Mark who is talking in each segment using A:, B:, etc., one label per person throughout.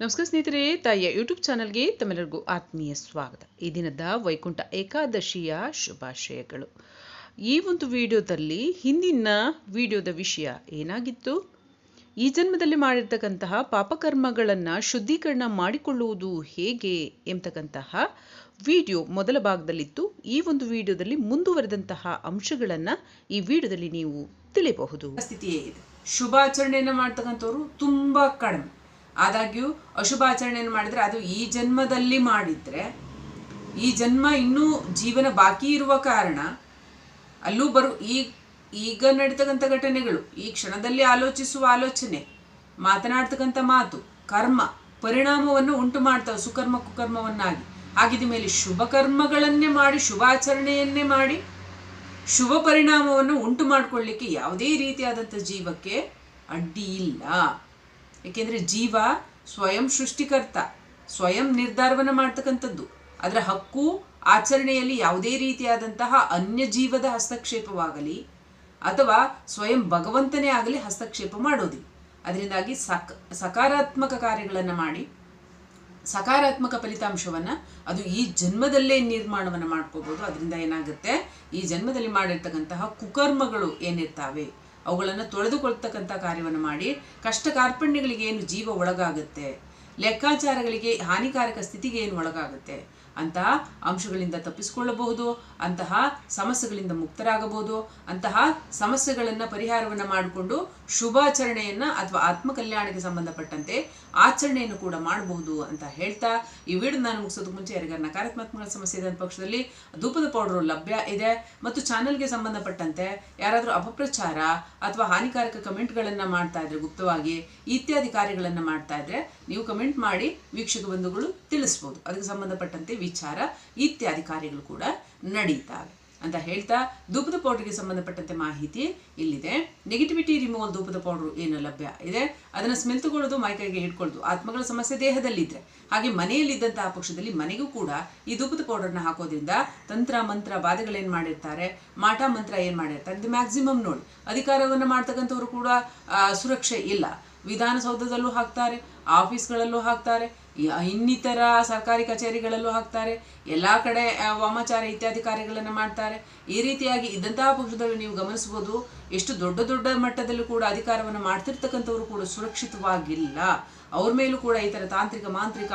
A: ನಮಸ್ಕಾರ ಸ್ನೇಹಿತರೆ, ತಾಯಿಯ ಯೂಟ್ಯೂಬ್ ಚಾನಲ್ಗೆ ತಮ್ಮೆಲ್ಲರಿಗೂ ಆತ್ಮೀಯ ಸ್ವಾಗತ. ಈ ದಿನದ ವೈಕುಂಠ ಏಕಾದಶಿಯ ಶುಭಾಶಯಗಳು. ಈ ಒಂದು ವಿಡಿಯೋದಲ್ಲಿ ಹಿಂದಿನ ವಿಡಿಯೋದ ವಿಷಯ ಏನಾಗಿತ್ತು? ಈ ಜನ್ಮದಲ್ಲಿ ಮಾಡಿರ್ತಕ್ಕಂತಹ ಪಾಪಕರ್ಮಗಳನ್ನು ಶುದ್ಧೀಕರಣ ಮಾಡಿಕೊಳ್ಳುವುದು ಹೇಗೆ ಎಂಬತಕ್ಕಂತಹ ವಿಡಿಯೋ ಮೊದಲ ಭಾಗದಲ್ಲಿತ್ತು. ಈ ಒಂದು ವಿಡಿಯೋದಲ್ಲಿ ಮುಂದುವರೆದಂತಹ ಅಂಶಗಳನ್ನು ಈ ವಿಡಿಯೋದಲ್ಲಿ ನೀವು ತಿಳಿಯಬಹುದು.
B: ಸ್ಥಿತಿಯೇ ಇದೆ. ಶುಭಾಚರಣೆಯನ್ನು ಮಾಡ್ತಕ್ಕಂಥವ್ರು ತುಂಬ ಕಡಿಮೆ. ಆದಾಗ್ಯೂ ಅಶುಭಾಚರಣೆಯನ್ನು ಮಾಡಿದರೆ ಅದು ಈ ಜನ್ಮದಲ್ಲಿ ಮಾಡಿದರೆ, ಈ ಜನ್ಮ ಇನ್ನೂ ಜೀವನ ಬಾಕಿ ಇರುವ ಕಾರಣ ಅಲ್ಲೂ ಬರು, ಈ, ಈಗ ನಡೀತಕ್ಕಂಥ ಘಟನೆಗಳು, ಈ ಕ್ಷಣದಲ್ಲಿ ಆಲೋಚಿಸುವ ಆಲೋಚನೆ, ಮಾತನಾಡ್ತಕ್ಕಂಥ ಮಾತು, ಕರ್ಮ, ಪರಿಣಾಮವನ್ನು ಉಂಟು ಮಾಡ್ತಾವೆ ಸುಕರ್ಮ, ಕುಕರ್ಮವನ್ನಾಗಿ. ಹಾಗಿದ ಮೇಲೆ ಶುಭ ಕರ್ಮಗಳನ್ನೇ ಮಾಡಿ ಶುಭಾಚರಣೆಯನ್ನೇ ಮಾಡಿ, ಶುಭ ಪರಿಣಾಮವನ್ನು ಉಂಟು ಮಾಡಿಕೊಳ್ಳಿಕ್ಕೆ ಯಾವುದೇ ರೀತಿಯಾದಂಥ ಜೀವಕ್ಕೆ ಅಡ್ಡಿ ಇಲ್ಲ. ಏಕೆಂದರೆ ಜೀವ ಸ್ವಯಂ ಸೃಷ್ಟಿಕರ್ತ, ಸ್ವಯಂ ನಿರ್ಧಾರವನ್ನು ಮಾಡ್ತಕ್ಕಂಥದ್ದು. ಅದರ ಹಕ್ಕು ಆಚರಣೆಯಲ್ಲಿ ಯಾವುದೇ ರೀತಿಯಾದಂತಹ ಅನ್ಯ ಜೀವದ ಹಸ್ತಕ್ಷೇಪವಾಗಲಿ ಅಥವಾ ಸ್ವಯಂ ಭಗವಂತನೇ ಆಗಲಿ ಹಸ್ತಕ್ಷೇಪ ಮಾಡೋದಿಲ್ಲ ಅದರಿಂದಾಗಿ ಸಕ್, ಸಕಾರಾತ್ಮಕ ಕಾರ್ಯಗಳನ್ನು ಮಾಡಿ, ಸಕಾರಾತ್ಮಕ ಫಲಿತಾಂಶವನ್ನು ಅದು ಈ ಜನ್ಮದಲ್ಲೇ ನಿರ್ಮಾಣವನ್ನು ಮಾಡ್ಕೋಬೋದು. ಅದರಿಂದ ಏನಾಗುತ್ತೆ? ಈ ಜನ್ಮದಲ್ಲಿ ಮಾಡಿರ್ತಕ್ಕಂತಹ ಕುಕರ್ಮಗಳು ಏನಿರ್ತಾವೆ? ಅವುಗಳನ್ನು ತೊಳೆದುಕೊಳ್ತಕ್ಕಂಥ ಕಾರ್ಯವನ್ನು ಮಾಡಿ ಕಷ್ಟ ಕಾರ್ಪಣ್ಯಗಳಿಗೆ ಏನು ಜೀವ ಒಳಗಾಗುತ್ತೆ, ಲೆಕ್ಕಾಚಾರಗಳಿಗೆ ಹಾನಿಕಾರಕ ಸ್ಥಿತಿಗೆ ಏನು ಒಳಗಾಗುತ್ತೆ ಅಂತಹ ಅಂಶಗಳಿಂದ ತಪ್ಪಿಸಿಕೊಳ್ಳಬಹುದು, ಅಂತಹ ಸಮಸ್ಯೆಗಳಿಂದ ಮುಕ್ತರಾಗಬಹುದು, ಅಂತಹ ಸಮಸ್ಯೆಗಳನ್ನು ಪರಿಹಾರವನ್ನು ಮಾಡಿಕೊಂಡು ಶುಭಾಚರಣೆಯನ್ನು ಅಥವಾ ಆತ್ಮಕಲ್ಯಾಣಕ್ಕೆ ಸಂಬಂಧಪಟ್ಟಂತೆ ಆಚರಣೆಯನ್ನು ಕೂಡ ಮಾಡಬಹುದು ಅಂತ ಹೇಳ್ತಾ ಈ ವಿಡಿಯೋ ನಾನು ಮುಗಿಸೋದಕ್ಕೆ ಮುಂಚೆ ಯಾರಿಗಾರ ನಕಾರಾತ್ಮಕ ಸಮಸ್ಯೆ ಇದೆ ಪಕ್ಷದಲ್ಲಿ ಧೂಪದ ಪೌಡರ್ ಲಭ್ಯ ಇದೆ ಮತ್ತು ಚಾನಲ್ಗೆ ಸಂಬಂಧಪಟ್ಟಂತೆ ಯಾರಾದರೂ ಅಪಪ್ರಚಾರ ಅಥವಾ ಹಾನಿಕಾರಕ ಕಮೆಂಟ್ಗಳನ್ನು ಮಾಡ್ತಾ ಇದ್ರೆ ಗುಪ್ತವಾಗಿ ಇತ್ಯಾದಿ ಕಾರ್ಯಗಳನ್ನು ಮಾಡ್ತಾ ಇದ್ರೆ ನೀವು ಕಮೆಂಟ್ ಮಾಡಿ ವೀಕ್ಷಕ ಬಂಧುಗಳು ತಿಳಿಸ್ಬೋದು. ಅದಕ್ಕೆ ಸಂಬಂಧಪಟ್ಟಂತೆ ವಿಚಾರ, ಇತ್ಯಾದಿ ಕಾರ್ಯಗಳು ಕೂಡ ನಡೀತಾವೆ ಅಂತ ಹೇಳ್ತಾ ಧೂಪದ ಪೌಡರ್ಗೆ ಸಂಬಂಧಪಟ್ಟಂತೆ ಮಾಹಿತಿ ಇಲ್ಲಿದೆ. ನೆಗೆಟಿವಿಟಿ ರಿಮೂವಲ್ ಧೂಪದ ಪೌಡರ್ ಏನು ಲಭ್ಯ ಇದೆ? ಅದನ್ನು ಸ್ಮೆಲ್ ತಗೊಳ್ಳೋದು ಮೈಕೈಗೆ ಹಿಡ್ಕೊಳ್ಳೋದು, ಆತ್ಮಗಳ ಸಮಸ್ಯೆ ದೇಹದಲ್ಲಿದ್ದರೆ ಹಾಗೆ ಮನೆಯಲ್ಲಿದ್ದಂತಹ ಪಕ್ಷದಲ್ಲಿ ಮನೆಗೂ ಕೂಡ ಈ ಧೂಪದ ಪೌಡರ್ನ ಹಾಕೋದ್ರಿಂದ ತಂತ್ರ, ಮಂತ್ರ ಬಾಧೆಗಳೇನು ಮಾಡಿರ್ತಾರೆ? ಮಾಟ, ಮಂತ್ರ ಏನು ಮಾಡಿರ್ತಾರೆ? ಇದು ಮ್ಯಾಕ್ಸಿಮಮ್ ನೋಡಿ. ಅಧಿಕಾರವನ್ನು ಮಾಡ್ತಕ್ಕಂಥವ್ರು ಕೂಡ ಸುರಕ್ಷೆ ಇಲ್ಲ. ವಿಧಾನಸೌಧದಲ್ಲೂ ಹಾಕ್ತಾರೆ ಆಫೀಸ್ಗಳಲ್ಲೂ ಹಾಕ್ತಾರೆ. ಇನ್ನಿತರ ಸರ್ಕಾರಿ ಕಚೇರಿಗಳಲ್ಲೂ ಹಾಕ್ತಾರೆ, ಎಲ್ಲ ಕಡೆ ವಾಮಾಚಾರ ಇತ್ಯಾದಿ ಕಾರ್ಯಗಳನ್ನು ಮಾಡ್ತಾರೆ. ಈ ರೀತಿಯಾಗಿ ಇದ್ದಂತಹ ಪಕ್ಷದಲ್ಲಿ ನೀವು ಗಮನಿಸಬಹುದು. ಎಷ್ಟು ದೊಡ್ಡ ದೊಡ್ಡ ಮಟ್ಟದಲ್ಲೂ ಕೂಡ ಅಧಿಕಾರವನ್ನು ಮಾಡ್ತಿರ್ತಕ್ಕಂಥವ್ರು ಕೂಡ ಸುರಕ್ಷಿತವಾಗಿಲ್ಲ. ಅವ್ರ ಮೇಲೂ ಕೂಡ ಈ ಥರ ತಾಂತ್ರಿಕ, ಮಾಂತ್ರಿಕ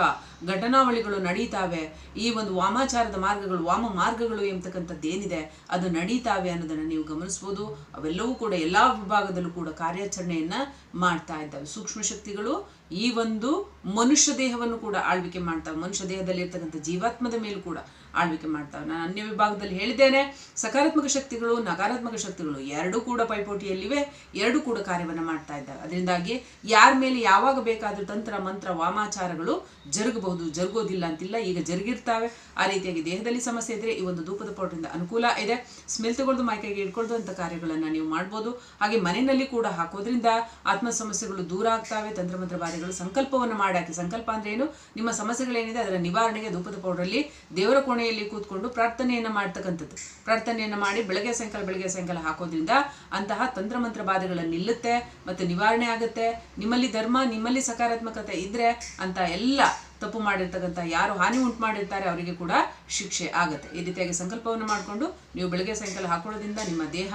B: ಘಟನಾವಳಿಗಳು ನಡೀತಾವೆ. ಈ ಒಂದು ವಾಮಾಚಾರದ ಮಾರ್ಗಗಳು, ವಾಮ ಮಾರ್ಗಗಳು ಎಂಬತಕ್ಕಂಥದ್ದು ಏನಿದೆ, ಅದು ನಡೀತಾವೆ ಅನ್ನೋದನ್ನು ನೀವು ಗಮನಿಸ್ಬೋದು ಅವೆಲ್ಲವೂ ಕೂಡ ಎಲ್ಲ ವಿಭಾಗದಲ್ಲೂ ಕೂಡ ಕಾರ್ಯಾಚರಣೆಯನ್ನು ಮಾಡ್ತಾ ಇದ್ದಾವೆ. ಸೂಕ್ಷ್ಮ ಶಕ್ತಿಗಳು ಈ ಒಂದು ಮನುಷ್ಯ ದೇಹವನ್ನು ಕೂಡ ಆಳ್ವಿಕೆ ಮಾಡ್ತಾವೆ ಮನುಷ್ಯ ದೇಹದಲ್ಲಿ ಇರ್ತಕ್ಕಂಥ ಜೀವಾತ್ಮದ ಮೇಲೂ ಕೂಡ. ಆಳ್ವಿಕೆ ಮಾಡ್ತಾವೆ ನಾನು ಅನ್ಯ ವಿಭಾಗದಲ್ಲಿ ಹೇಳಿದ್ದೇನೆ, ಸಕಾರಾತ್ಮಕ ಶಕ್ತಿಗಳು, ನಕಾರಾತ್ಮಕ ಶಕ್ತಿಗಳು ಎರಡೂ ಕೂಡ ಪೈಪೋಟಿಯಲ್ಲಿವೆ, ಎರಡೂ ಕೂಡ ಕಾರ್ಯವನ್ನು ಮಾಡ್ತಾ ಇದ್ದಾವೆ. ಅದರಿಂದಾಗಿ ಯಾರ ಮೇಲೆ ಯಾವಾಗ ಬೇಕಾದರೂ ತಂತ್ರ, ಮಂತ್ರ, ವಾಮಾಚಾರಗಳು ಜರುಗಬಹುದು, ಜರುಗೋದಿಲ್ಲ ಅಂತಿಲ್ಲ, ಈಗ ಜರುಗಿರ್ತಾವೆ. ಆ ರೀತಿಯಾಗಿ ದೇಹದಲ್ಲಿ ಸಮಸ್ಯೆ ಇದ್ರೆ ಈ ಒಂದು ಧೂಪದ ಪೌಡ್ರಿಂದ ಅನುಕೂಲ ಇದೆ. ಸ್ಮೆಲ್ ತಗೊಳ್ದು ಮೈಕೈಗೆ ಇಟ್ಕೊಳ್ದು ಅಂತ ಕಾರ್ಯಗಳನ್ನು ನೀವು ಮಾಡ್ಬೋದು. ಹಾಗೆ ಮನೆಯಲ್ಲಿ ಕೂಡ ಹಾಕೋದ್ರಿಂದ ಆತ್ಮ ಸಮಸ್ಯೆಗಳು ದೂರ ಆಗ್ತಾವೆ. ತಂತ್ರಮಂತ್ರ ಬಾರಿಗಳು ಸಂಕಲ್ಪವನ್ನು ಮಾಡಾಕಿ ಸಂಕಲ್ಪ ಅಂದ್ರೆ ಏನು? ನಿಮ್ಮ ಸಮಸ್ಯೆಗಳೇನಿದೆ ಅದರ ನಿವಾರಣೆಗೆ ಧೂಪದ ಪೌಡ್ರಲ್ಲಿ ದೇವರ ಕೋಣೆಯಲ್ಲಿ ಕೂತ್ಕೊಂಡು ಪ್ರಾರ್ಥನೆಯನ್ನು ಮಾಡ್ತಕ್ಕಂಥದ್ದು. ಪ್ರಾರ್ಥನೆಯನ್ನು ಮಾಡಿ ಬೆಳಗ್ಗೆ ಸಾಯಂಕಾಲ ಬೆಳಗ್ಗೆ ಸಾಯಂಕಾಲ ಹಾಕೋದ್ರಿಂದ ಅಂತಹ ತಂತ್ರಮಂತ್ರ ಬಾಧೆಗಳು ನಿಲ್ಲುತ್ತೆ ಮತ್ತು ನಿವಾರಣೆ ಆಗುತ್ತೆ. ನಿಮ್ಮಲ್ಲಿ ಧರ್ಮ, ನಿಮ್ಮಲ್ಲಿ ಸಕಾರಾತ್ಮಕತೆ ಇದ್ರೆ ಅಂತ ಎಲ್ಲ ತಪ್ಪು ಮಾಡಿರ್ತಕ್ಕಂಥ ಯಾರು ಹಾನಿ ಉಂಟು ಮಾಡಿರ್ತಾರೆ ಅವರಿಗೆ ಕೂಡ ಶಿಕ್ಷೆ ಆಗುತ್ತೆ. ಈ ರೀತಿಯಾಗಿ ಸಂಕಲ್ಪವನ್ನು ಮಾಡಿಕೊಂಡು ನೀವು ಬೆಳಗ್ಗೆ ಸಾಯಂಕಾಲ ಹಾಕೊಳ್ಳೋದ್ರಿಂದ ನಿಮ್ಮ ದೇಹ,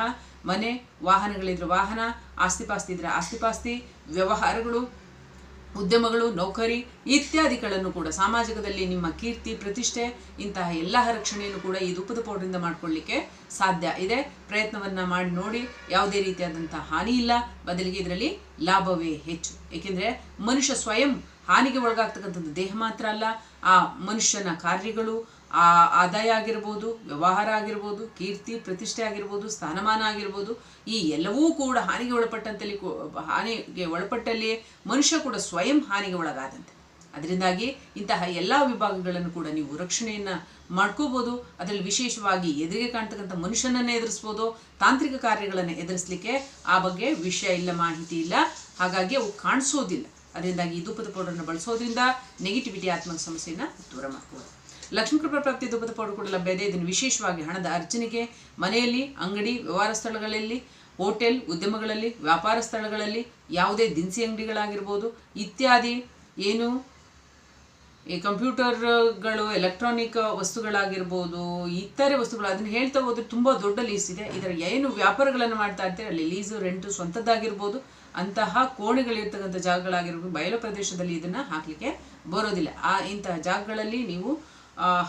B: ಮನೆ, ವಾಹನಗಳಿದ್ರೆ ವಾಹನ, ಆಸ್ತಿಪಾಸ್ತಿ ಇದ್ರೆ ಆಸ್ತಿಪಾಸ್ತಿ, ವ್ಯವಹಾರಗಳು ಉದ್ಯಮಗಳು, ನೌಕರಿ ಇತ್ಯಾದಿಗಳನ್ನು ಕೂಡ ಸಾಮಾಜಿಕದಲ್ಲಿ ನಿಮ್ಮ ಕೀರ್ತಿ, ಪ್ರತಿಷ್ಠೆ, ಇಂತಹ ಎಲ್ಲ ರಕ್ಷಣೆಯನ್ನು ಕೂಡ ಈ ಧೂಪದ ಪೌಡರಿಂದ ಮಾಡ್ಕೊಳ್ಳಿಕ್ಕೆ ಸಾಧ್ಯ ಇದೆ. ಪ್ರಯತ್ನವನ್ನು ಮಾಡಿ ನೋಡಿ, ಯಾವುದೇ ರೀತಿಯಾದಂಥ ಹಾನಿ ಇಲ್ಲ. ಬದಲಿಗೆ ಇದರಲ್ಲಿ ಲಾಭವೇ ಹೆಚ್ಚು. ಏಕೆಂದರೆ ಮನುಷ್ಯ ಸ್ವಯಂ ಹಾನಿಗೆ ಒಳಗಾಗ್ತಕ್ಕಂಥದ್ದು ದೇಹ ಮಾತ್ರ ಅಲ್ಲ. ಆ ಮನುಷ್ಯನ ಕಾರ್ಯಗಳು ಆ ಆದಾಯ ಆಗಿರ್ಬೋದು, ವ್ಯವಹಾರ ಆಗಿರ್ಬೋದು, ಕೀರ್ತಿ, ಪ್ರತಿಷ್ಠೆ ಆಗಿರ್ಬೋದು, ಸ್ಥಾನಮಾನ ಆಗಿರ್ಬೋದು, ಈ ಎಲ್ಲವೂ ಕೂಡ ಹಾನಿಗೆ ಒಳಪಟ್ಟಂತಲ್ಲಿ ಹಾನಿಗೆ ಒಳಪಟ್ಟಲ್ಲಿ ಮನುಷ್ಯ ಕೂಡ ಸ್ವಯಂ ಹಾನಿಗೆ ಒಳಗಾದಂತೆ. ಅದರಿಂದಾಗಿ ಇಂತಹ ಎಲ್ಲ ವಿಭಾಗಗಳನ್ನು ಕೂಡ ನೀವು ರಕ್ಷಣೆಯನ್ನು ಮಾಡ್ಕೋಬೋದು. ಅದರಲ್ಲಿ ವಿಶೇಷವಾಗಿ ಎದುರಿಗೆ ಕಾಣ್ತಕ್ಕಂಥ ಮನುಷ್ಯನನ್ನೇ ಎದುರಿಸ್ಬೋದು, ತಾಂತ್ರಿಕ ಕಾರ್ಯಗಳನ್ನು ಎದುರಿಸಲಿಕ್ಕೆ ಆ ಬಗ್ಗೆ ವಿಷಯ ಇಲ್ಲ, ಮಾಹಿತಿ ಇಲ್ಲ. ಹಾಗಾಗಿ ಅವು ಕಾಣಿಸೋದಿಲ್ಲ. ಅದರಿಂದಾಗಿ ಈ ಧೂಪದ ಪೌಡರ್ನ ಬಳಸೋದ್ರಿಂದ ನೆಗೆಟಿವಿಟಿ ಆತ್ಮಕ ಸಮಸ್ಯೆಯನ್ನು ದೂರ ಮಾಡ್ಬೋದು ಲಕ್ಷ್ಮೀ ಕೃಪಾ ಪ್ರಾಪ್ತಿ ಧೂಪದ ಪೌಡರ್ ಕೂಡ ಲಭ್ಯ ಇದೆ. ಇದನ್ನು ವಿಶೇಷವಾಗಿ ಹಣದ ಅರ್ಚನೆಗೆ, ಮನೆಯಲ್ಲಿ, ಅಂಗಡಿ, ವ್ಯವಹಾರ ಸ್ಥಳಗಳಲ್ಲಿ, ಹೋಟೆಲ್, ಉದ್ಯಮಗಳಲ್ಲಿ, ವ್ಯಾಪಾರ ಸ್ಥಳಗಳಲ್ಲಿ, ಯಾವುದೇ ದಿನಸಿ ಅಂಗಡಿಗಳಾಗಿರ್ಬೋದು, ಇತ್ಯಾದಿ ಏನು, ಈ ಕಂಪ್ಯೂಟರ್ಗಳು, ಎಲೆಕ್ಟ್ರಾನಿಕ್ ವಸ್ತುಗಳಾಗಿರ್ಬೋದು, ಇತರೆ ವಸ್ತುಗಳು, ಅದನ್ನು ಹೇಳ್ತಾ ಹೋದ್ರೆ ತುಂಬ ದೊಡ್ಡ ಲೀಸ್ ಇದೆ. ಇದರ ಏನು ವ್ಯಾಪಾರಗಳನ್ನು ಮಾಡ್ತಾ ಇರ್ತೀರಿ, ಅಲ್ಲಿ ಲೀಸು ರೆಂಟು ಸ್ವಂತದ್ದಾಗಿರ್ಬೋದು, ಅಂತಹ ಕೋಣೆಗಳಿರ್ತಕ್ಕಂಥ ಜಾಗಗಳಾಗಿರ್ಬೋದು, ಬಯಲು ಪ್ರದೇಶದಲ್ಲಿ ಇದನ್ನು ಹಾಕಲಿಕ್ಕೆ ಬರೋದಿಲ್ಲ. ಆ ಇಂತಹ ಜಾಗಗಳಲ್ಲಿ ನೀವು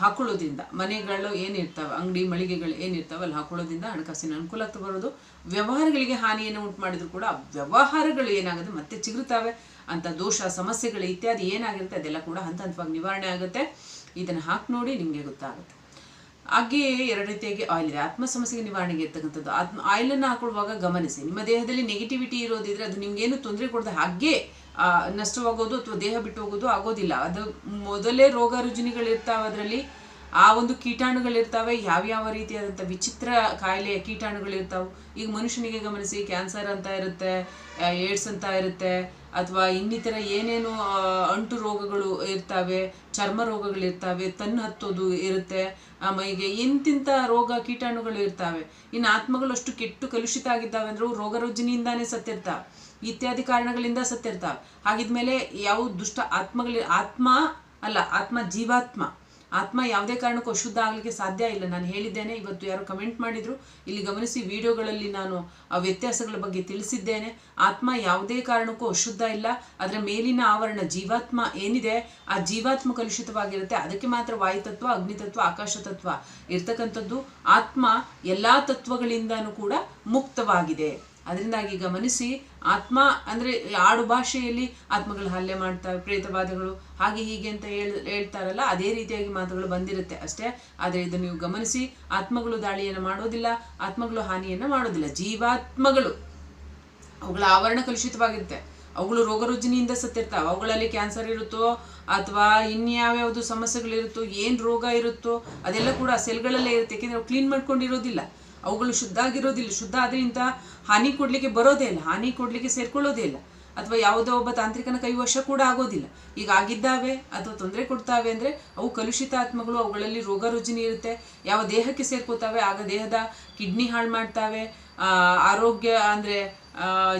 B: ಹಾಕೊಳ್ಳೋದ್ರಿಂದ ಮನೆಗಳು ಏನಿರ್ತಾವೆ, ಅಂಗಡಿ ಮಳಿಗೆಗಳು ಏನಿರ್ತಾವೆ, ಅಲ್ಲಿ ಹಾಕೊಳ್ಳೋದ್ರಿಂದ ಹಣಕಾಸಿನ ಅನುಕೂಲತೆ ಬರೋದು. ವ್ಯವಹಾರಗಳಿಗೆ ಹಾನಿಯನ್ನು ಉಂಟು ಮಾಡಿದ್ರು ಕೂಡ ವ್ಯವಹಾರಗಳು ಏನಾಗುತ್ತೆ ಮತ್ತೆ ಚಿಗುರುತ್ತವೆ ಅಂತ ದೋಷ, ಸಮಸ್ಯೆಗಳು ಇತ್ಯಾದಿ ಏನಾಗಿರುತ್ತೆ ಅದೆಲ್ಲ ಕೂಡ ಹಂತ ಹಂತವಾಗಿ ನಿವಾರಣೆ ಆಗುತ್ತೆ. ಇದನ್ನು ಹಾಕಿ ನೋಡಿ ನಿಮಗೆ ಗೊತ್ತಾಗುತ್ತೆ. ಹಾಗೆಯೇ ಎರಡು ರೀತಿಯಾಗಿ ಆಯಿಲ್ ಇದೆ. ಆತ್ಮ ಸಮಸ್ಯೆಗೆ ನಿವಾರಣೆಗೆ ಇರ್ತಕ್ಕಂಥದ್ದು. ಆತ್ಮ ಆಯಿಲನ್ನು ಹಾಕೊಳ್ಳುವಾಗ ಗಮನಿಸಿ. ನಿಮ್ಮ ದೇಹದಲ್ಲಿ ನೆಗೆಟಿವಿಟಿ ಇರೋದಿದ್ರೆ ಅದು ನಿಮ್ಗೇನು ತೊಂದರೆ ಕೊಡದೆ ಹಾಗೆ ನಷ್ಟವಾಗೋದು ಅಥವಾ ದೇಹ ಬಿಟ್ಟು ಹೋಗೋದು ಆಗೋದಿಲ್ಲ. ಅದು ಮೊದಲೇ ರೋಗ ರುಜಿನಿಗಳಿರ್ತಾವೆ ಅದರಲ್ಲಿ ಆ ಒಂದು ಕೀಟಾಣುಗಳಿರ್ತಾವೆ, ಯಾವ್ಯಾವ ರೀತಿಯಾದಂಥ ವಿಚಿತ್ರ ಕಾಯಿಲೆಯ ಕೀಟಾಣುಗಳಿರ್ತಾವೆ, ಈಗ ಮನುಷ್ಯನಿಗೆ ಗಮನಿಸಿ ಕ್ಯಾನ್ಸರ್ ಅಂತ ಇರುತ್ತೆ ಏಡ್ಸ್ ಅಂತ ಇರುತ್ತೆ, ಅಥವಾ ಇನ್ನಿತರ ಏನೇನು ಅಂಟು ರೋಗಗಳು ಇರ್ತವೆ, ಚರ್ಮ ರೋಗಗಳಿರ್ತವೆ ತನ್ನ ಹತ್ತೋದು ಇರುತ್ತೆ ಮೈಗೆ ಇಂತಿಂಥ ರೋಗ ಕೀಟಾಣುಗಳು ಇರ್ತವೆ. ಇನ್ನು ಆತ್ಮಗಳು ಅಷ್ಟು ಕೆಟ್ಟು ಕಲುಷಿತ ಆಗಿದ್ದಾವೆ ಅಂದ್ರೆ ರೋಗ ರುಜಿನಿಯಿಂದಾನೇ ಸತ್ತಿರ್ತಾವೆ ಇತ್ಯಾದಿ ಕಾರಣಗಳಿಂದ ಸತ್ತಿರ್ತಾವೆ ಹಾಗಿದ್ಮೇಲೆ ಯಾವ ದುಷ್ಟ ಆತ್ಮಗಳ, ಆತ್ಮ ಅಲ್ಲ, ಆತ್ಮ ಜೀವಾತ್ಮ. ಆತ್ಮ ಯಾವುದೇ ಕಾರಣಕ್ಕೂ ಅಶುದ್ಧ ಆಗಲಿಕ್ಕೆ ಸಾಧ್ಯ ಇಲ್ಲ. ನಾನು ಹೇಳಿದ್ದೇನೆ, ಇವತ್ತು ಯಾರು ಕಮೆಂಟ್ ಮಾಡಿದ್ರು. ಇಲ್ಲಿ ಗಮನಿಸಿ, ವಿಡಿಯೋಗಳಲ್ಲಿ ನಾನು ಆ ವ್ಯತ್ಯಾಸಗಳ ಬಗ್ಗೆ ತಿಳಿಸಿದ್ದೇನೆ. ಆತ್ಮ ಯಾವುದೇ ಕಾರಣಕ್ಕೂ ಅಶುದ್ಧ ಇಲ್ಲ. ಅದರ ಮೇಲಿನ ಆವರಣ ಜೀವಾತ್ಮ ಏನಿದೆ, ಆ ಜೀವಾತ್ಮ ಕಲುಷಿತವಾಗಿರುತ್ತೆ. ಅದಕ್ಕೆ ಮಾತ್ರ ವಾಯುತತ್ವ ಅಗ್ನಿತತ್ವ ಆಕಾಶ ತತ್ವ ಇರ್ತಕ್ಕಂಥದ್ದು. ಆತ್ಮ ಎಲ್ಲಾ ತತ್ವಗಳಿಂದನೂ ಕೂಡ ಮುಕ್ತವಾಗಿದೆ. ಅದರಿಂದಾಗಿ ಗಮನಿಸಿ ಆತ್ಮ ಅಂದ್ರೆ ಆಡು ಭಾಷೆಯಲ್ಲಿ ಆತ್ಮಗಳು ಹಲ್ಲೆ ಮಾಡ್ತವೆ, ಪ್ರೇತವಾದಗಳು, ಹಾಗೆ ಹೀಗೆ ಅಂತ ಹೇಳ್, ಹೇಳ್ತಾರಲ್ಲ, ಅದೇ ರೀತಿಯಾಗಿ ಮಾತುಗಳು ಬಂದಿರುತ್ತೆ ಅಷ್ಟೇ. ಆದರೆ ಇದನ್ನು ನೀವು ಗಮನಿಸಿ, ಆತ್ಮಗಳು ದಾಳಿಯನ್ನು ಮಾಡೋದಿಲ್ಲ, ಆತ್ಮಗಳು ಹಾನಿಯನ್ನು ಮಾಡೋದಿಲ್ಲ. ಜೀವಾತ್ಮಗಳು, ಅವುಗಳ ಆವರಣ ಕಲುಷಿತವಾಗಿರುತ್ತೆ. ಅವುಗಳು ರೋಗ ರುಜಿನಿಯಿಂದ ಸತ್ತಿರ್ತಾವೆ. ಅವುಗಳಲ್ಲಿ ಕ್ಯಾನ್ಸರ್ ಇರುತ್ತೋ, ಅಥವಾ ಇನ್ಯಾವ್ಯಾವುದು ಸಮಸ್ಯೆಗಳಿರುತ್ತೋ, ಏನು ರೋಗ ಇರುತ್ತೋ, ಅದೆಲ್ಲ ಕೂಡ ಸೆಲ್ಗಳಲ್ಲೇ ಇರುತ್ತೆ. ಯಾಕೆಂದರೆ ಅವು ಕ್ಲೀನ್ ಮಾಡ್ಕೊಂಡಿರೋದಿಲ್ಲ. ಅವುಗಳು ಶುದ್ಧ ಆಗಿರೋದಿಲ್ಲ. ಶುದ್ಧ ಆದ್ರಿಂದ ಹಾನಿ ಕೊಡಲಿಕ್ಕೆ ಬರೋದೇ ಇಲ್ಲ. ಹಾನಿ ಕೊಡಲಿಕ್ಕೆ ಸೇರ್ಕೊಳ್ಳೋದೇ ಇಲ್ಲ. ಅಥವಾ ಯಾವುದೋ ಒಬ್ಬ ತಾಂತ್ರಿಕನ ಕೈವಶ ಕೂಡ ಆಗೋದಿಲ್ಲ. ಈಗ ಆಗಿದ್ದಾವೆ ಅಥವಾ ತೊಂದರೆ ಕೊಡ್ತಾವೆ ಅಂದ್ರೆ ಅವು ಕಲುಷಿತ ಆತ್ಮಗಳು, ಅವುಗಳಲ್ಲಿ ರೋಗ ರುಜಿನಿ ಇರುತ್ತೆ. ಯಾವ ದೇಹಕ್ಕೆ ಸೇರ್ಕೋತಾವೆ? ಆಗ ದೇಹದ ಕಿಡ್ನಿ ಹಾಳು ಮಾಡ್ತಾವೆ. ಆರೋಗ್ಯ ಅಂದ್ರೆ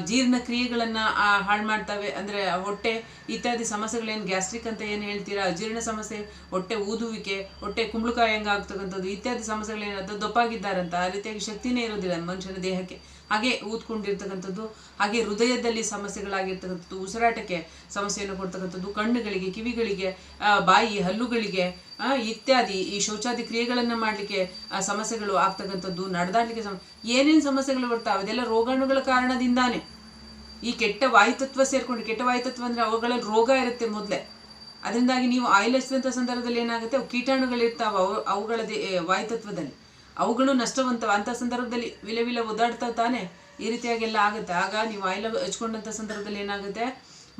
B: ಜೀರ್ಣಕ್ರಿಯೆಗಳನ್ನ ಹಾಳು ಮಾಡ್ತವೆ. ಅಂದ್ರೆ ಹೊಟ್ಟೆ ಇತ್ಯಾದಿ ಸಮಸ್ಯೆಗಳೇನು ಗ್ಯಾಸ್ಟ್ರಿಕ್ ಅಂತ ಏನು ಹೇಳ್ತೀರಾ? ಅಜೀರ್ಣ ಸಮಸ್ಯೆ, ಹೊಟ್ಟೆ ಊದುವಿಕೆ, ಹೊಟ್ಟೆ ಕುಂಬಳಕಾಯಿ ಹಂಗ ಆಗ್ತಕ್ಕಂಥದ್ದು ಇತ್ಯಾದಿ ಸಮಸ್ಯೆಗಳೇನಂತ ದಪ್ಪಾಗಿದ್ದಾರಂತ, ಆ ರೀತಿಯಾಗಿ ಶಕ್ತಿನೇ ಇರೋದಿಲ್ಲ ಮನುಷ್ಯನ ದೇಹಕ್ಕೆ. ಹಾಗೆ ಊದ್ಕೊಂಡಿರ್ತಕ್ಕಂಥದ್ದು, ಹಾಗೆ ಹೃದಯದಲ್ಲಿ ಸಮಸ್ಯೆಗಳಾಗಿರ್ತಕ್ಕಂಥದ್ದು, ಉಸಿರಾಟಕ್ಕೆ ಸಮಸ್ಯೆಯನ್ನು ಕೊಡ್ತಕ್ಕಂಥದ್ದು, ಕಣ್ಣುಗಳಿಗೆ, ಕಿವಿಗಳಿಗೆ ಬಾಯಿ, ಹಲ್ಲುಗಳಿಗೆ ಇತ್ಯಾದಿ ಈ ಶೌಚಾದಿ ಕ್ರಿಯೆಗಳನ್ನು ಮಾಡಲಿಕ್ಕೆ ಸಮಸ್ಯೆಗಳು ಆಗ್ತಕ್ಕಂಥದ್ದು, ನಡೆದಾಡಲಿಕ್ಕೆ ಸಮ, ಏನೇನು ಸಮಸ್ಯೆಗಳು ಬರ್ತಾವೆ, ಅದೆಲ್ಲ ರೋಗಾಣುಗಳ ಕಾರಣದಿಂದಾನೇ. ಈ ಕೆಟ್ಟ ವಾಯುತತ್ವ ಸೇರಿಕೊಂಡು, ಕೆಟ್ಟ ವಾಯುತತ್ವ ಅಂದರೆ ಅವುಗಳಲ್ಲಿ ರೋಗ ಇರುತ್ತೆ ಮೊದಲೇ. ಅದರಿಂದಾಗಿ ನೀವು ಆಯಿಲ್ ಹಚ್ಚಿದಂಥ ಸಂದರ್ಭದಲ್ಲಿ ಏನಾಗುತ್ತೆ ಕೀಟಾಣುಗಳಿರ್ತಾವೆ ಅವು ಅವುಗಳ ವಾಯುತತ್ವದಲ್ಲಿ. ಅವುಗಳು ನಷ್ಟವಂತವ. ಅಂತ ಸಂದರ್ಭದಲ್ಲಿ ವಿಲೆ ವಿಲೆ ಒದ್ದಾಡ್ತಾವೆ ತಾನೆ ಈ ರೀತಿಯಾಗೆಲ್ಲ ಆಗುತ್ತೆ. ಆಗ ನೀವು ಆಯಿಲ್ ಹಚ್ಕೊಂಡಂಥ ಸಂದರ್ಭದಲ್ಲಿ ಏನಾಗುತ್ತೆ?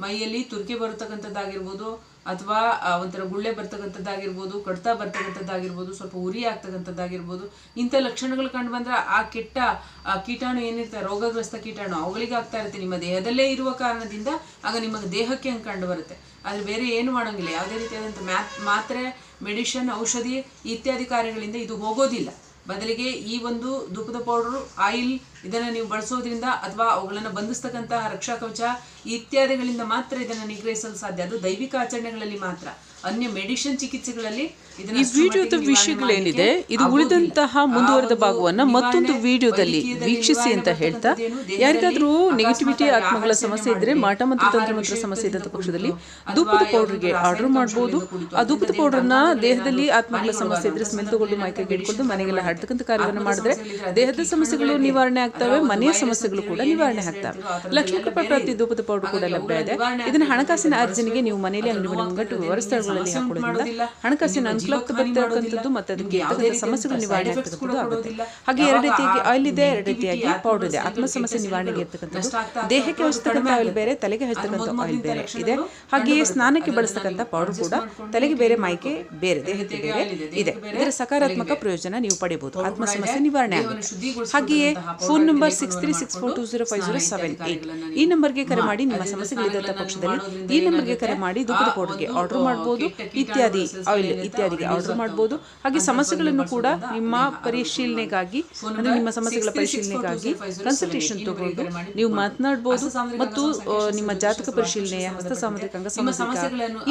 B: ಮೈಯಲ್ಲಿ ತುರ್ಕೆ ಬರತಕ್ಕಂಥದ್ದಾಗಿರ್ಬೋದು ಅಥವಾ ಒಂಥರ ಗುಳ್ಳೆ ಬರ್ತಕ್ಕಂಥದ್ದಾಗಿರ್ಬೋದು, ಕಡ್ತಾ ಬರ್ತಕ್ಕಂಥದ್ದಾಗಿರ್ಬೋದು, ಸ್ವಲ್ಪ ಉರಿ ಆಗ್ತಕ್ಕಂಥದ್ದಾಗಿರ್ಬೋದು, ಇಂಥ ಲಕ್ಷಣಗಳು ಕಂಡು ಬಂದ್ರೆ ಆ ಕೆಟ್ಟ ಕೀಟಾಣು ಏನಿರ್ತಾರೆ ರೋಗಗ್ರಸ್ತ ಕೀಟಾಣು. ಅವುಗಳಿಗೆ ಆಗ್ತಾ ಇರುತ್ತೆ. ನಿಮ್ಮ ದೇಹದಲ್ಲೇ ಇರುವ ಕಾರಣದಿಂದ ಆಗ ನಿಮ್ಮ ದೇಹಕ್ಕೆ ಹಂಗೆ ಕಂಡು ಬರುತ್ತೆ. ಆದರೆ ಬೇರೆ ಏನು ಮಾಡೋಂಗಿಲ್ಲ. ಯಾವುದೇ ರೀತಿಯಾದಂಥ ಮ್ಯಾತ್, ಮಾತ್ರೆ, ಮೆಡಿಷನ್, ಔಷಧಿ ಇತ್ಯಾದಿ ಕಾರ್ಯಗಳಿಂದ ಇದು ಹೋಗೋದಿಲ್ಲ. ಬದಲಿಗೆ ಈ ಒಂದು ಧೂಪದ ಪೌಡರ್, ಆಯಿಲ್ ಇದನ್ನು ನೀವು ಬಳಸೋದ್ರಿಂದ ಅಥವಾ ಅವುಗಳನ್ನು ಬಂಧಿಸ್ತಕ್ಕಂತಹ ರಕ್ಷಾ ಕವಚ ಇತ್ಯಾದಿಗಳಿಂದ ಮಾತ್ರ ಇದನ್ನು ನಿಗ್ರಹಿಸಲು ಸಾಧ್ಯ. ಅದು ದೈವಿಕ ಆಚರಣೆಗಳಲ್ಲಿ ಮಾತ್ರ. ಅನ್ಯ ಮೆಡಿಸಿನ್ ಚಿಕಿತ್ಸೆಗಳಲ್ಲಿ
A: ಈ ವಿಡಿಯೋದ ವಿಷಯಗಳೇನಿದೆ? ಇದು ಉಳಿದಂತಹ ಮುಂದುವರೆದ ಭಾಗವನ್ನ ಮತ್ತೊಂದು ವಿಡಿಯೋದಲ್ಲಿ ವೀಕ್ಷಿಸಿ ಅಂತ ಹೇಳ್ತಾ ಯಾರಿಗಾದ್ರೂ ನೆಗೆಟಿವಿಟಿ ಆತ್ಮಗಳ ಸಮಸ್ಯೆ ಇದ್ರೆ ಮಾಟ ಮತ್ತು
B: ತಂತ್ರಮಂತ್ರ
A: ಸಮಸ್ಯೆ ಇದ್ದಂಥ
B: ಕುಡಿದು,
A: ಪಕ್ಷದಲ್ಲಿ
B: ದುಪ್ಪದ
A: ಧೂಪದ ಪೌಡರ್ಗೆ ಆರ್ಡರ್
B: ಮಾಡಬಹುದು
A: ಮಾಡ್ಬೋದು. ಆ ಧೂಪದ
B: ಪೌಡರ್
A: ಪೌಡರ್ನ
B: ದೇಹದ
A: ದೇಹದಲ್ಲಿ ಆತ್ಮಗಳ. ಸಮಸ್ಯೆ ಇದ್ರೆ ಸ್ಮೆಲ್ ತಗೊಂಡು
B: ಅಂತ
A: ಮೈಕೈ
B: ಮೆಡಿಷನ್
A: ಹಿಡ್ಕೊಂಡು ಮನೆಗೆಲ್ಲ
B: ಹಾಡ್ತಕ್ಕಂಥ
A: ಹರಡ್ತಕ್ಕಂಥ ಕಾರ್ಯವನ್ನು ಮಾಡಿದ್ರೆ ದೇಹದ ಸಮಸ್ಯೆಗಳು ನಿವಾರಣೆ ಆಗ್ತವೆ ಮನೆಯ ಸಮಸ್ಯೆಗಳು ಕೂಡ ನಿವಾರಣೆ ಆಗ್ತವೆ. ಲಕ್ಷ ರೂಪಾಯಿ ಪ್ರತಿ. ಧೂಪದ ಪೌಡರ್ ಕೂಡ ಲಭ್ಯ ಇದೆ. ಇದನ್ನ ಹಣಕಾಸಿನ ಅರ್ಜನೆಗೆ ನೀವು ಮನೆಯಲ್ಲಿ ಅಂಗಡಿ ಮುಂಗಟ್ಟು
B: ನೋವಾಗ್ತದೆ, ಸಮಸ್ಯೆ
A: ಹಾಕೊಳ್ಳೋದ್ರಿಂದ
B: ಮಾಡೋದಿಲ್ಲ,
A: ಹಣಕಾಸಿನ ಬರ್ತಕ್ಕಂಥದ್ದು ಮತ್ತೆ ಅದಕ್ಕೆ ಸಮಸ್ಯೆಗಳು ನಿವಾರಣೆ ಆಗ್ತಕ್ಕಂಥದ್ದು ಆಗುತ್ತೆ. ಹಾಗೆ ಎರಡು ರೀತಿಯಾಗಿ ಆಯಿಲ್ ಇದೆ ಎರಡು ರೀತಿಯಾಗಿ ಪೌಡರ್ ಇದೆ. ಆತ್ಮ ಸಮಸ್ಯೆ ನಿವಾರಣೆಗೆ ಇರ್ತಕ್ಕಂಥದ್ದು. ದೇಹಕ್ಕೆ ಹಚ್ಚತಕ್ಕಂಥ ಆಯಿಲ್ ಬೇರೆ ತಲೆಗೆ ಹಚ್ಚತಕ್ಕಂಥ ಆಯಿಲ್ ಬೇರೆ ಇದೆ. ಹಾಗೆಯೇ ಸ್ನಾನಕ್ಕೆ. ಬಳಸ್ತಕ್ಕಂಥ ಪೌಡರ್ ಕೂಡ ತಲೆಗೆ ಬೇರೆ ಮೈಕೆ ಬೇರೆ
B: ದೇಹಕ್ಕೆ ಬೇರೆ ಇದೆ,
A: ಇದೆ ಇದರ ಸಕಾರಾತ್ಮಕ ಪ್ರಯೋಜನ ನೀವು
B: ಪಡೆಯಬಹುದು.
A: ಆತ್ಮ ಸಮಸ್ಯೆ ನಿವಾರಣೆ
B: ಹಾಗೆ
A: ಆಗುತ್ತೆ. ಹಾಗೆಯೇ phone number six three six four two zero five zero seven eight. ಈ ನಂಬರ್ಗೆ ಕರೆ ಮಾಡಿ ನಿಮ್ಮ ಸಮಸ್ಯೆಗಳಿದ್ದಂಥ ಪಕ್ಷದಲ್ಲಿ ಈ ನಂಬರ್ಗೆ? ಕರೆ ಮಾಡಿ
B: ದುಡ್ಡು
A: ಧೂಪದ ಪೌಡರ್ಗೆ ಆರ್ಡರ್ ಮಾಡ್ಬೋದು
B: ಕೀಟಾಣುಗಳು
A: ಇತ್ಯಾದಿ ಆಯಿಲ್ ಇತ್ಯಾದಿಗೆ ಆರ್ಡರ್
B: ಮಾಡಬಹುದು
A: ಮಾಡ್ಬೋದು. ಹಾಗೆ ಸಮಸ್ಯೆಗಳನ್ನು ಕೂಡ ನಿಮ್ಮ ಪರಿಶೀಲನೆಗಾಗಿ ಅಂದ್ರೆ ನಿಮ್ಮ ಸಮಸ್ಯೆಗಳ ಪರಿಶೀಲನೆಗಾಗಿ ಕನ್ಸಲ್ಟೇಷನ್ ತಗೊಂಡು ನೀವು
B: ಮಾತನಾಡಬಹುದು
A: ಮತ್ತು ನಿಮ್ಮ ಜಾತಕ ಪರಿಶೀಲನೆಯ ಹಸ್ತ ಸಾಮರ್ಥ್ಯ ಅಂಗ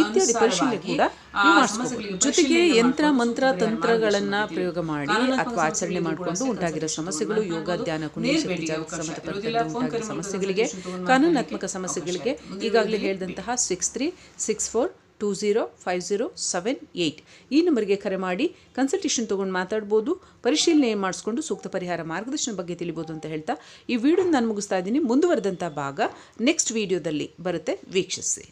A: ಇತ್ಯಾದಿ ಪರಿಶೀಲನೆ ಕೂಡ
B: ಜೊತೆಗೆ ಯಂತ್ರ ಮಂತ್ರ ತಂತ್ರಗಳನ್ನ ಪ್ರಯೋಗ ಮಾಡಿ ಅಥವಾ ಆಚರಣೆ ಮಾಡಿಕೊಂಡು ಉಂಟಾಗಿರೋ ಸಮಸ್ಯೆಗಳು ಯೋಗ ಧ್ಯಾನ ಸಮಸ್ಯೆಗಳಿಗೆ ಕಾನೂನಾತ್ಮಕ ಸಮಸ್ಯೆಗಳಿಗೆ ಈಗಾಗಲೇ ಹೇಳಿದಂತಹ six three six four two zero five zero seven eight ಈ ನಂಬರ್ಗೆ ಕರೆ ಮಾಡಿ ಕನ್ಸಲ್ಟೇಷನ್ ತೊಗೊಂಡು ಮಾತಾಡ್ಬೋದು, ಪರಿಶೀಲನೆ ಮಾಡಿಸ್ಕೊಂಡು ಸೂಕ್ತ ಪರಿಹಾರ ಮಾರ್ಗದರ್ಶನ ಬಗ್ಗೆ ತಿಳಿಬೋದು ಅಂತ ಹೇಳ್ತಾ ಈ ವಿಡಿಯೋ ನಾನು ಮುಗಿಸ್ತಾ ಇದ್ದೀನಿ. ಮುಂದುವರೆದಂಥ ಭಾಗ ನೆಕ್ಸ್ಟ್ ವಿಡಿಯೋದಲ್ಲಿ ಬರುತ್ತೆ. ವೀಕ್ಷಿಸಿ.